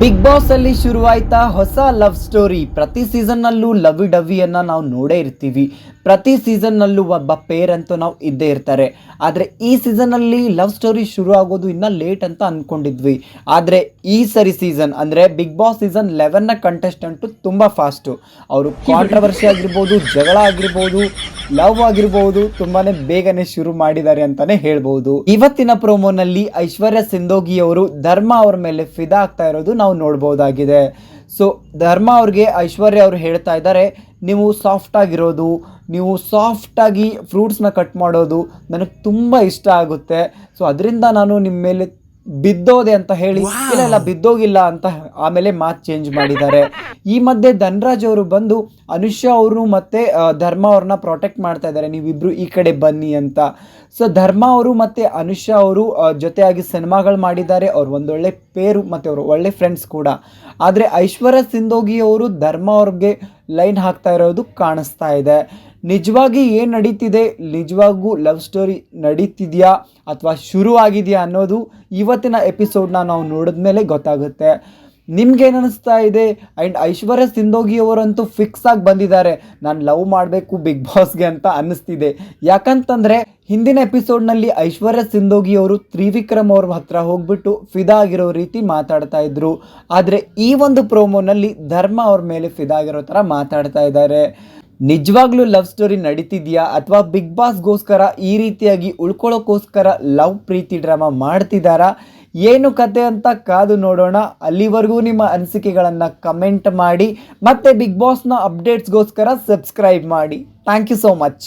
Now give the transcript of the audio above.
Big boss ಅಲ್ಲಿ ಶುರುವಾಯ್ತಾ ಹೊಸ love story ಪ್ರತಿ ಸೀಸನ್ನಲ್ಲೂ ಲವ್ ಡವಿಯನ್ನ ನಾವು ನೋಡೇ ಇರ್ತೀವಿ. ಪ್ರತಿ ಸೀಸನ್ನಲ್ಲೂ ಒಬ್ಬ ಪೇರ್ ಅಂತೂ ನಾವು ಇದ್ದೇ ಇರ್ತಾರೆ. ಆದರೆ ಈ ಸೀಸನಲ್ಲಿ ಲವ್ ಸ್ಟೋರಿ ಶುರು ಆಗೋದು ಇನ್ನೂ ಲೇಟ್ ಅಂತ ಅಂದ್ಕೊಂಡಿದ್ವಿ ಆದರೆ ಈ ಸರಿ ಸೀಸನ್ ಅಂದರೆ ಬಿಗ್ ಬಾಸ್ ಸೀಸನ್ ಲೆವೆನ್ನ ಕಂಟೆಸ್ಟೆಂಟು ತುಂಬ ಫಾಸ್ಟು ಅವರು ಕಾಂಟ್ರವರ್ಸಿ ಆಗಿರ್ಬೋದು, ಜಗಳ ಆಗಿರ್ಬೋದು ಲವ್ ಆಗಿರ್ಬೋದು, ತುಂಬಾನೇ ಬೇಗನೆ ಶುರು ಮಾಡಿದ್ದಾರೆ ಅಂತಾನೆ ಹೇಳ್ಬಹುದು ಇವತ್ತಿನ ಪ್ರೋಮೋನಲ್ಲಿ ಐಶ್ವರ್ಯ ಸಿಂಧೋಗಿ ಅವರು ಧರ್ಮ ಅವ್ರ ಮೇಲೆ ಫಿದಾ ಆಗ್ತಾ ಇರೋದು ನಾವು ನೋಡಬಹುದಾಗಿದೆ ಸೊ ಧರ್ಮ ಅವ್ರಿಗೆ ಐಶ್ವರ್ಯ ಅವರು ಹೇಳ್ತಾ ಇದ್ದಾರೆ, ನೀವು ಸಾಫ್ಟ್ ಆಗಿರೋದು, ನೀವು ಸಾಫ್ಟಾಗಿ ಫ್ರೂಟ್ಸ್ನ ಕಟ್ ಮಾಡೋದು ನನಗೆ ತುಂಬ ಇಷ್ಟ ಆಗುತ್ತೆ. ಸೊ ಅದರಿಂದ ನಾನು ನಿಮ್ಮ ಮೇಲೆ ಬಿದ್ದೋದೆ ಅಂತ ಹೇಳಿ ಇಲ್ಲ ಇಲ್ಲ ಬಿದ್ದೋಗಿಲ್ಲ ಅಂತ ಆಮೇಲೆ ಮಾತು ಚೇಂಜ್ ಮಾಡಿದ್ದಾರೆ. ಈ ಮಧ್ಯೆ ಧನ್ರಾಜ್ ಅವರು ಬಂದು ಅನುಷ್ಯ ಅವರು ಮತ್ತೆ ಧರ್ಮ ಅವ್ರನ್ನ ಪ್ರೊಟೆಕ್ಟ್ ಮಾಡ್ತಾ ಇದ್ದಾರೆ. ನೀವಿಬ್ರು ಈ ಕಡೆ ಬನ್ನಿ ಅಂತ. ಸೊ ಧರ್ಮ ಅವರು ಮತ್ತೆ ಅನುಷ್ಯ ಅವರು ಜೊತೆಯಾಗಿ ಸಿನಿಮಾಗಳು ಮಾಡಿದ್ದಾರೆ. ಅವ್ರು ಒಂದೊಳ್ಳೆ ಪೇರು ಮತ್ತೆ ಅವರು ಒಳ್ಳೆ ಫ್ರೆಂಡ್ಸ್ ಕೂಡ. ಆದರೆ ಐಶ್ವರ್ಯ ಸಿಂಧೋಗಿ ಅವರು ಧರ್ಮ ಅವ್ರಿಗೆ ಲೈನ್ ಹಾಕ್ತಾ ಇರೋದು ಕಾಣಿಸ್ತಾ ಇದೆ. ನಿಜವಾಗಿ ಏನು ನಡೀತಿದೆ? ನಿಜವಾಗೂ ಲವ್ ಸ್ಟೋರಿ ನಡೀತಿದೆಯಾ ಅಥವಾ ಶುರು ಆಗಿದೆಯಾ ಅನ್ನೋದು ಇವತ್ತಿನ ಎಪಿಸೋಡ್ನ ನಾವು ನೋಡಿದ್ಮೇಲೆ ಗೊತ್ತಾಗುತ್ತೆ. ನಿಮ್ಗೇನು ಅನಿಸ್ತಾ ಇದೆ? ಆ್ಯಂಡ್ ಐಶ್ವರ್ಯ ಸಿಂಧೋಗಿ ಅವರಂತೂ ಫಿಕ್ಸ್ ಆಗಿ ಬಂದಿದ್ದಾರೆ. ನಾನು ಲವ್ ಮಾಡಬೇಕು ಬಿಗ್ ಬಾಸ್ಗೆ ಅಂತ ಅನ್ನಿಸ್ತಿದೆ. ಯಾಕಂತಂದರೆ, ಹಿಂದಿನ ಎಪಿಸೋಡ್ನಲ್ಲಿ ಐಶ್ವರ್ಯ ಸಿಂಧೋಗಿ ಅವರು ತ್ರಿವಿಕ್ರಮ್ ಅವ್ರ ಹತ್ರ ಹೋಗ್ಬಿಟ್ಟು ಫಿದಾ ಆಗಿರೋ ರೀತಿ ಮಾತಾಡ್ತಾ ಇದ್ರು. ಆದರೆ ಈ ಒಂದು ಪ್ರೋಮೋನಲ್ಲಿ ಧರ್ಮ ಅವ್ರ ಮೇಲೆ ಫಿದಾ ಆಗಿರೋ ಥರ ಮಾತಾಡ್ತಾ ಇದ್ದಾರೆ. ನಿಜವಾಗ್ಲೂ ಲವ್ ಸ್ಟೋರಿ ನಡೀತಿದ್ಯಾ ಅಥವಾ ಬಿಗ್ ಬಾಸ್ಗೋಸ್ಕರ ಈ ರೀತಿಯಾಗಿ ಉಳ್ಕೊಳ್ಳೋಕ್ಕೋಸ್ಕರ ಲವ್ ಪ್ರೀತಿ ಡ್ರಾಮಾ ಮಾಡ್ತಿದ್ದಾರಾ ಏನು ಕತೆ ಅಂತ ಕಾದು ನೋಡೋಣ. ಅಲ್ಲಿವರೆಗೂ ನಿಮ್ಮ ಅನಿಸಿಕೆಗಳನ್ನು ಕಮೆಂಟ್ ಮಾಡಿ ಮತ್ತು ಬಿಗ್ ಬಾಸ್ನ ಅಪ್ಡೇಟ್ಸ್ಗೋಸ್ಕರ ಸಬ್ಸ್ಕ್ರೈಬ್ ಮಾಡಿ. Thank you so much.